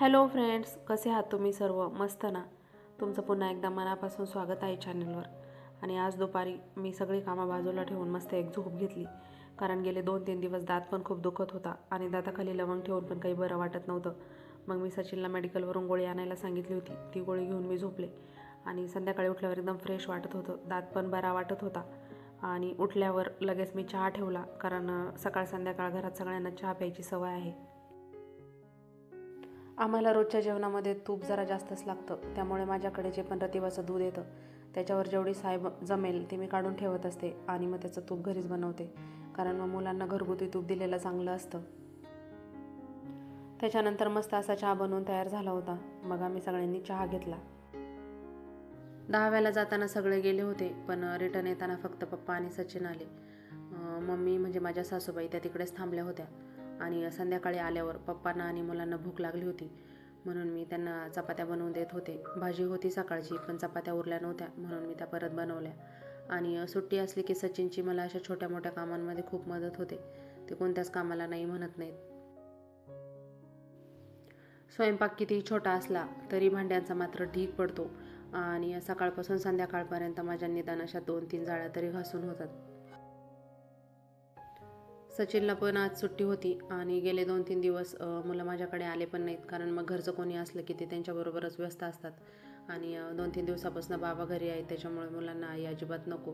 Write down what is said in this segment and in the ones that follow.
Hello friends कसे आहात तुम्ही सर्व? मस्त ना? तुमचं पुन्हा एकदा मनापासून स्वागत आहे चॅनलवर आणि आज दुपारी मी सगळी कामं बाजूला ठेवून मस्त एक झोप घेतली. कारण गेले दोन तीन दिवस दात पण खूप दुखत होता आणि दाताखाली लवंग ठेवून पण काही बरं वाटत नव्हतं. मग मी सचिनला मेडिकलवरून गोळी आणायला सांगितली होती. ती गोळी घेऊन मी झोपले. आणि संध्याकाळी उठल्यावर एकदम फ्रेश वाटत होतं. दात पण बरा वाटत होता. आणि उठल्यावर लगेच मी चहा ठेवला. कारण सकाळ संध्याकाळ घरात सगळ्यांना चहा प्यायची सवय आहे. आम्हाला रोजच्या जेवणामध्ये तूप जरा जास्तच लागतं. त्यामुळे माझ्याकडे जे पण रतिवाचं दूध येतं त्याच्यावर जेवढी साहेब जमेल ते मी काढून ठेवत असते आणि मग त्याचं तूप घरीच बनवते. कारण मग मुलांना घरगुती तूप दिलेलं चांगलं असतं. त्याच्यानंतर मस्त असा चहा बनवून तयार झाला होता. मग आम्ही सगळ्यांनी चहा घेतला. दहाव्याला जाताना सगळे गेले होते पण रिटर्न येताना फक्त पप्पा आणि सचिन आले. मम्मी म्हणजे माझ्या सासूबाई त्या तिकडेच थांबल्या होत्या. आणि संध्याकाळी आल्यावर पप्पांना आणि मुलांना भूक लागली होती. म्हणून मी त्यांना चपात्या बनवून देत होते. भाजी होती सकाळची पण चपात्या उरल्या नव्हत्या. म्हणून मी त्या परत बनवल्या. आणि सुट्टी असली की सचिनची मला अशा छोट्या मोठ्या कामांमध्ये खूप मदत होते. ते कोणत्याच कामाला नाही म्हणत नाहीत. स्वयंपाक कितीही छोटा असला तरी भांड्यांचा मात्र ढीक पडतो. आणि सकाळपासून संध्याकाळपर्यंत माझ्या निदान अशा दोन तीन जाळ्या तरी घासून होतात. सचिनला पण आज सुट्टी होती आणि गेले दोन तीन दिवस मुलं माझ्याकडे आले पण नाहीत कारण मग घरचं कोणी असलं की ते त्यांच्याबरोबरच व्यस्त असतात. आणि दोन तीन दिवसापासून बाबा घरी आहेत त्याच्यामुळे मुलांना आई अजिबात नको.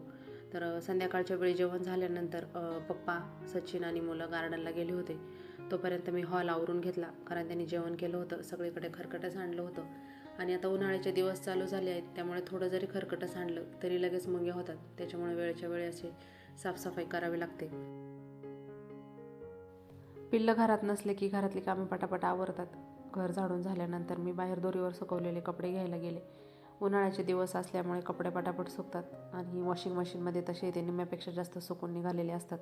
तर संध्याकाळच्या वेळी जेवण झाल्यानंतर पप्पा सचिन आणि मुलं गार्डनला गेले होते. तोपर्यंत मी हॉल आवरून घेतला कारण त्यांनी जेवण केलं होतं सगळीकडे खरकटं सांडलं होतं. आणि आता उन्हाळ्याचे दिवस चालू झाले आहेत त्यामुळे थोडं जरी खरकटं सांडलं तरी लगेच मुंग्या होतात. त्याच्यामुळे वेळच्या वेळी अशी साफसफाई करावी लागते. पिल्लं घरात नसले की घरातली कामे पटापट आवरतात. घर झाडून झाल्यानंतर मी बाहेर दोरीवर सुकवलेले कपडे घ्यायला गेले. उन्हाळ्याचे दिवस असल्यामुळे कपडे पटापट सुकतात आणि वॉशिंग मशीनमध्ये तसे ते निम्म्यापेक्षा जास्त सुकून निघालेले असतात.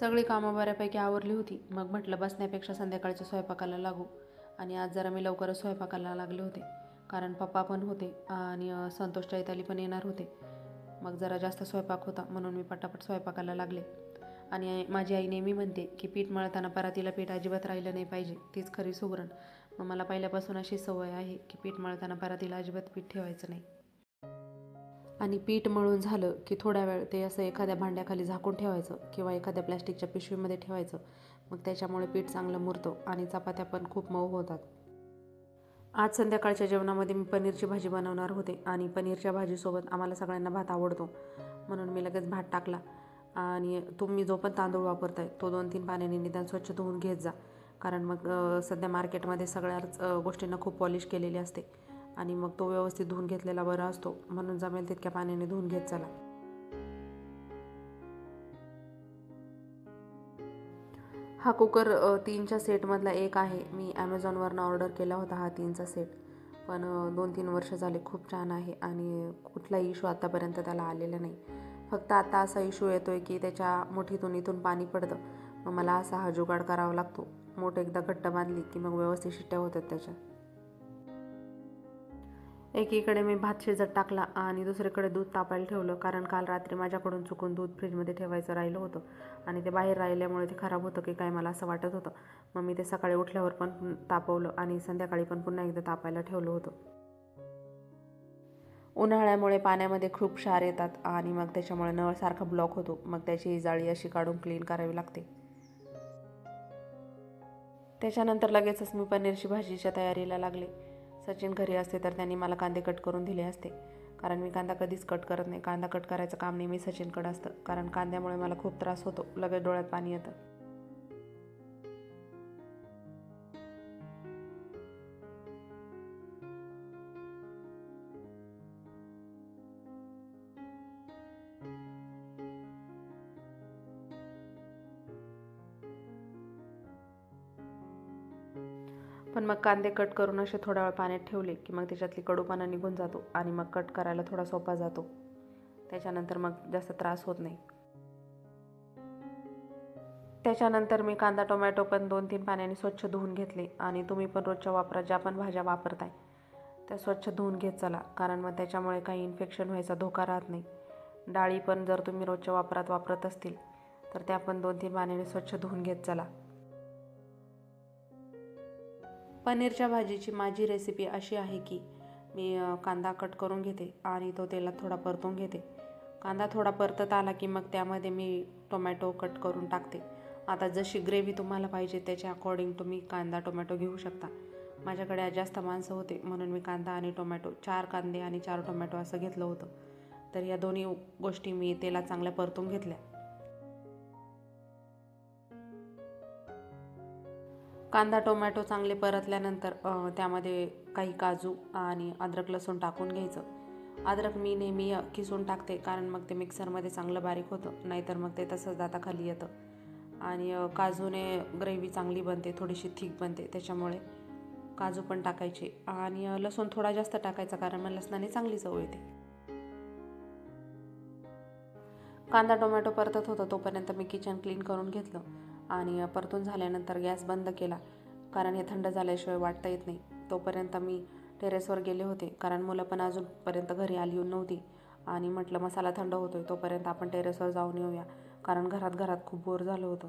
सगळी कामं बऱ्यापैकी आवरली होती. मग म्हटलं बसण्यापेक्षा संध्याकाळच्या स्वयंपाकाला लागू. आणि आज जरा मी लवकरच स्वयंपाकाला लागले होते. कारण पप्पा पण होते आणि संतोष चैताली पण येणार होते. मग जरा जास्त स्वयंपाक होता म्हणून मी पटापट स्वयंपाकाला लागले. आणि माझी आई नेहमी म्हणते की पीठ मळताना परातीला पीठ अजिबात राहिलं नाही पाहिजे तीच खरी सुगरण मग मला पहिल्यापासून अशी सवय आहे की पीठ मळताना परातीला अजिबात पीठ ठेवायचं नाही. आणि पीठ मळून झालं की थोडा वेळ ते असं एखाद्या भांड्याखाली झाकून ठेवायचं किंवा एखाद्या प्लॅस्टिकच्या पिशवीमध्ये ठेवायचं. मग त्याच्यामुळे पीठ चांगलं मुरतं आणि चपात्या पण खूप मऊ होतात. आज संध्याकाळच्या जेवणामध्ये मी पनीरची भाजी बनवणार होते आणि पनीरच्या भाजीसोबत आम्हाला सगळ्यांना भात आवडतो. म्हणून मी लगेच भात टाकला. आणि तुम्ही जो पण तांदूळ वापरताय तो दोन तीन पाण्याने निदान स्वच्छ धुवून घेत जा. कारण मग सध्या मार्केटमध्ये सगळ्याच गोष्टींना खूप पॉलिश केलेली असते. आणि मग तो व्यवस्थित धुवून घेतलेला बरा असतो. म्हणून जमेल तितक्या पाण्याने धुवून घेत चला. हा कुकर तीनच्या सेटमधला एक आहे. मी ॲमेझॉनवरनं ऑर्डर केला होता हा तीनचा सेट. पण दोन तीन वर्ष झाले खूप छान आहे आणि कुठलाही इशू आतापर्यंत त्याला आलेला नाही. फक्त आता असा इशू येतो आहे की त्याच्या मुठीतून इथून पाणी पडतं. मग मला असा हा जुगाड करावा लागतो. मोठ एकदा घट्ट बांधली की मग व्यवस्थित शिट्ट्या होतात त्याच्या. एकीकडे मी भात शिजत टाकला आणि दुसरीकडे दूध तापायला ठेवलं कारण काल रात्री माझ्याकडून चुकून दूध फ्रीजमध्ये ठेवायचं राहिलं होतं आणि ते बाहेर राहिल्यामुळे ते खराब होतं की काय मला असं वाटत होतं. मग मी ते सकाळी उठल्यावर पण तापवलं आणि संध्याकाळी पण पुन्हा एकदा तापायला ठेवलं होतं. उन्हाळ्यामुळे पाण्यामध्ये खूप क्षार येतात आणि मग त्याच्यामुळे नळसारखा ब्लॉक होतो. मग त्याची जाळी अशी काढून क्लीन करावी लागते. त्याच्यानंतर लगेचच मी पनीरची भाजीच्या तयारीला लागले. सचिन घरी असते तर त्यांनी मला कांदे कट करून दिले असते. कारण मी कांदा कधीच कट करत नाही. कांदा कट करायचं काम नेहमी सचिनकडं असतं. कारण कांद्यामुळे मला खूप त्रास होतो. लगेच डोळ्यात पाणी येतं. पण मग कांदे कट करून असे थोडा वेळ पाण्यात ठेवले की मग त्याच्यातली कडूपणा निघून जातो आणि मग कट करायला थोडा सोपा जातो. त्याच्यानंतर मग जास्त त्रास होत नाही. त्याच्यानंतर मी कांदा टोमॅटो पण दोन तीन पाण्याने स्वच्छ धुवून घेतले आणि तुम्ही पण रोजच्या वापरात ज्या पण भाज्या वापरताय त्या स्वच्छ धुवून घेत चला. कारण मग त्याच्यामुळे काही इन्फेक्शन व्हायचा धोका राहत नाही. डाळी पण जर तुम्ही रोजच्या वापरात वापरत असतील तर त्या पण दोन तीन पाण्याने स्वच्छ धुवून घेत चला. पनीरच्या भाजीची माझी रेसिपी अशी आहे की मी कांदा कट करून घेते आणि तो तेलात थोडा परतून घेते. कांदा थोडा परतत आला की मग त्यामध्ये मी टोमॅटो कट करून टाकते. आता जशी ग्रेव्ही तुम्हाला पाहिजे त्याच्या अकॉर्डिंग तुम्ही कांदा टोमॅटो घेऊ शकता. माझ्याकडे आज जास्त माणसं होते म्हणून मी कांदा आणि टोमॅटो चार कांदे आणि चार टोमॅटो असं घेतलं होतं. तर या दोन्ही गोष्टी मी तेलात चांगल्या परतून घेतल्या. कांदा टोमॅटो चांगले परतल्यानंतर त्यामध्ये काही काजू आणि अद्रक लसूण टाकून घ्यायचं. अद्रक मी नेहमी किसून टाकते कारण मग ते मिक्सरमध्ये चांगलं बारीक होतं नाहीतर मग ते तसंच दाताखाली येतं. आणि काजूने ग्रेव्ही चांगली बनते थोडीशी थिक बनते त्याच्यामुळे काजू पण टाकायचे. आणि लसूण थोडा जास्त टाकायचा कारण मग लसणाने चांगली चव येते. कांदा टोमॅटो परतत होता तोपर्यंत मी किचन क्लीन करून घेतलं. आणि परतून झाल्यानंतर गॅस बंद केला. कारण हे थंड झाल्याशिवाय वाटता येत नाही. तोपर्यंत मी टेरेसवर गेले होते. कारण मुलं पण अजूनपर्यंत घरी आली नव्हती. आणि म्हटलं मसाला थंड होतोय. तोपर्यंत आपण टेरेसवर जाऊन येऊया. कारण घरात घरात खूप बोर झालं होतं.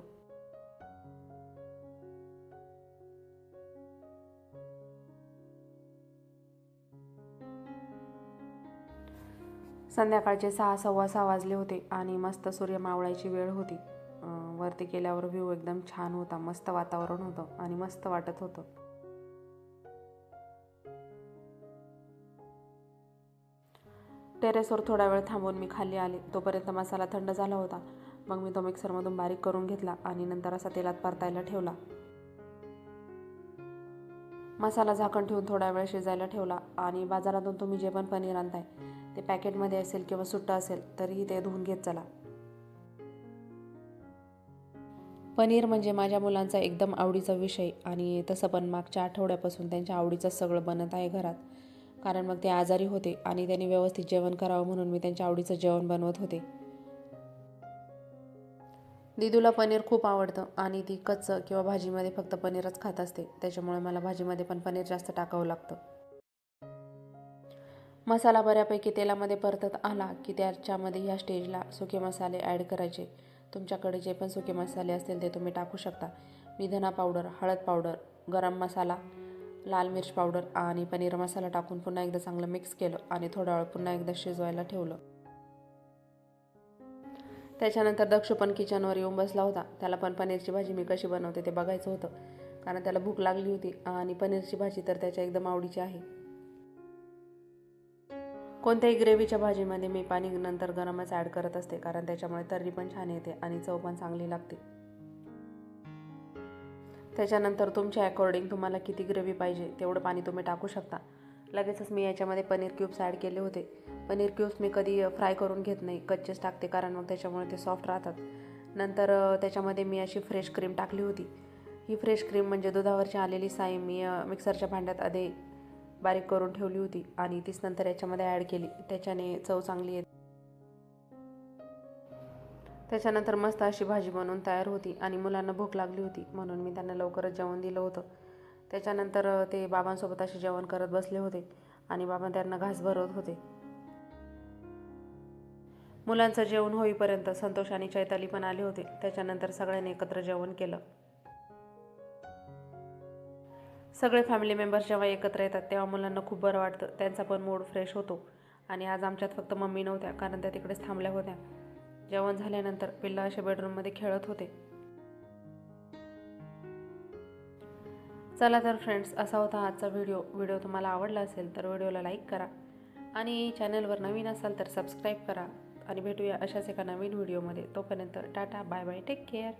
संध्याकाळचे सहा सव्वा सहा वाजले होते आणि मस्त सूर्य मावळायची वेळ होती. वरती गेल्यावर व्ह्यू एकदम छान होता मस्त वातावरण होतं आणि मस्त वाटत होतं. टेरेसवर थोडा वेळ थांबून मी खाली आले. तोपर्यंत मसाला थंड झाला होता. मग मी तो मिक्सरमधून बारीक करून घेतला आणि नंतर असा तेलात परतायला ठेवला. मसाला झाकण ठेवून थोडा वेळ शिजायला ठेवला आणि बाजारातून तुम्ही जे पण पनीर आणताय ते पॅकेटमध्ये असेल किंवा सुट्टं असेल तरीही ते धुवून घेत चला. पनीर म्हणजे माझ्या मुलांचा एकदम आवडीचा विषय आणि तसं पण मागच्या आठवड्यापासून त्यांच्या आवडीचं सगळं बनत आहे घरात. कारण मग ते आजारी होते आणि त्यांनी व्यवस्थित जेवण करावं म्हणून मी त्यांच्या आवडीचं जेवण बनवत होते. दिदूला पनीर खूप आवडतं आणि ती कच्चं किंवा भाजीमध्ये फक्त पनीरच खात असते. त्याच्यामुळे मला भाजीमध्ये पण पनीर जास्त टाकावं लागतं. मसाला बऱ्यापैकी तेलामध्ये परतत आला की त्याच्यामध्ये ह्या स्टेजला सुके मसाले ॲड करायचे. तुमच्याकडे जे पण सुके मसाले असतील ते तुम्ही टाकू शकता. मी धना पावडर हळद पावडर गरम मसाला लाल मिर्च पावडर आणि पनीर मसाला टाकून पुन्हा एकदा चांगलं मिक्स केलं आणि थोडा वेळ पुन्हा एकदा शिजवायला ठेवलं. त्याच्यानंतर दक्ष पण किचनवर येऊन बसला होता. त्याला पण पनीरची भाजी मी कशी बनवते ते बघायचं होतं. कारण त्याला भूक लागली होती आणि पनीरची भाजी तर त्याच्या एकदम आवडीची आहे. कोणत्याही ग्रेव्हीच्या भाजीमध्ये मी पाणी नंतर गरमच ॲड करत असते कारण त्याच्यामुळे तर्री पण छान येते आणि चव पण चांगली लागते. त्याच्यानंतर तुमच्या अकॉर्डिंग तुम्हाला किती ग्रेव्ही पाहिजे तेवढं पाणी तुम्ही टाकू शकता. लगेचच मी याच्यामध्ये पनीर क्यूब्स ॲड केले होते. पनीर क्यूब्स मी कधी फ्राय करून घेत नाही कच्चेच टाकते कारण मग त्याच्यामुळे ते सॉफ्ट राहतात. नंतर त्याच्यामध्ये मी अशी फ्रेश क्रीम टाकली होती. ही फ्रेश क्रीम म्हणजे दुधावरची आलेली साई मी मिक्सरच्या भांड्यात आधी बारीक करून ठेवली होती आणि तीच नंतर याच्यामध्ये ॲड केली. त्याच्याने चव चांगली येते. त्याच्यानंतर मस्त अशी भाजी बनवून तयार होती आणि मुलांना भूक लागली होती म्हणून मी त्यांना लवकरच जेवण दिलं होतं. त्याच्यानंतर ते बाबांसोबत असे जेवण करत बसले होते आणि बाबा त्यांना घास भरवत होते. मुलांचं जेवण होईपर्यंत संतोष आणि चैताली पण आले होते. त्याच्यानंतर सगळ्यांनी एकत्र जेवण केलं. सगळे फॅमिली मेंबर्स जेव्हा एकत्र येतात तेव्हा मुलांना खूप बरं वाटतं. त्यांचा पण मूड फ्रेश होतो. आणि आज आमच्यात फक्त मम्मी नव्हत्या कारण त्या तिकडेच थांबल्या होत्या. जेवण झाल्यानंतर पिल्ला अशा बेडरूममध्ये खेळत होते. चला तर फ्रेंड्स असा होता आजचा व्हिडिओ व्हिडिओ तुम्हाला आवडला असेल तर व्हिडिओला लाईक करा. आणि चॅनलवर नवीन असाल तर सबस्क्राईब करा. आणि भेटूया अशाच एका नवीन व्हिडिओमध्ये तोपर्यंत tata bye bye take care